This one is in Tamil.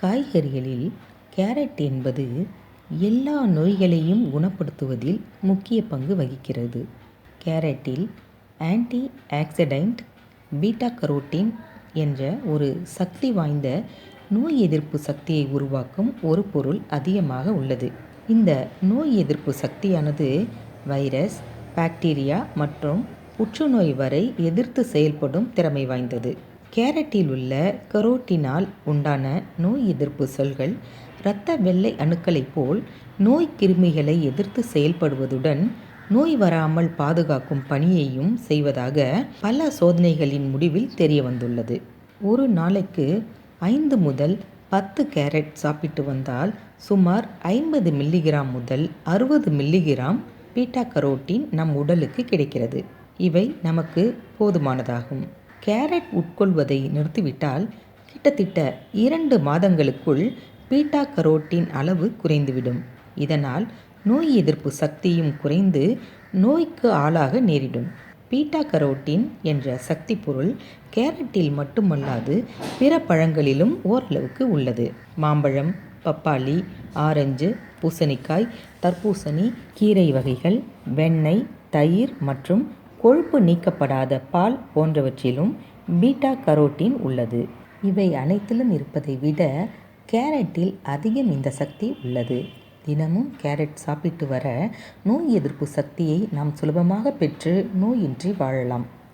காய்கறிகளில் கேரட் என்பது எல்லா நோய்களையும் குணப்படுத்துவதில் முக்கிய பங்கு வகிக்கிறது. கேரட்டில் ஆன்டி ஆக்சிடென்ட் பீட்டா கரோட்டின் என்ற ஒரு சக்தி வாய்ந்த நோய் எதிர்ப்பு சக்தியை உருவாக்கும் ஒரு பொருள் அதிகமாக உள்ளது. இந்த நோய் எதிர்ப்பு சக்தியானது வைரஸ் பாக்டீரியா மற்றும் புற்றுநோய் வரை எதிர்த்து செயல்படும் திறமை வாய்ந்தது. கேரட்டில் உள்ள கரோட்டினால் உண்டான நோய் எதிர்ப்பு செல்கள் இரத்த வெள்ளை அணுக்களைப் போல் நோய் கிருமிகளை எதிர்த்து செயல்படுவதுடன் நோய் வராமல் பாதுகாக்கும் பணியையும் செய்வதாக பல சோதனைகளின் முடிவில் தெரிய வந்துள்ளது ஒரு நாளைக்கு ஐந்து முதல் பத்து கேரட் சாப்பிட்டு வந்தால் சுமார் ஐம்பது மில்லிகிராம் முதல் அறுபது மில்லிகிராம் பீட்டா கரோட்டின் நம் உடலுக்கு கிடைக்கிறது. இவை நமக்கு போதுமானதாகும். கேரட் உட்கொள்வதை நிறுத்திவிட்டால் கிட்டத்தட்ட இரண்டு மாதங்களுக்குள் பீட்டா கரோட்டின் அளவு குறைந்துவிடும். இதனால் நோய் எதிர்ப்பு சக்தியும் குறைந்து நோய்க்கு ஆளாக நேரிடும். பீட்டா கரோட்டின் என்ற சக்தி பொருள் கேரட்டில் மட்டுமல்லாது பிற பழங்களிலும் ஓரளவுக்கு உள்ளது. மாம்பழம் பப்பாளி ஆரஞ்சு பூசணிக்காய் தர்பூசணி கீரை வகைகள் வெண்ணெய் தயிர் மற்றும் கொழுப்பு நீக்கப்படாத பால் போன்றவற்றிலும் பீட்டா கரோட்டின் உள்ளது. இவை அனைத்திலும் இருப்பதை விட கேரட்டில் அதிகம் இந்த சக்தி உள்ளது. தினமும் கேரட் சாப்பிட்டு வர நோய் எதிர்ப்பு சக்தியை நாம் சுலபமாக பெற்று நோயின்றி வாழலாம்.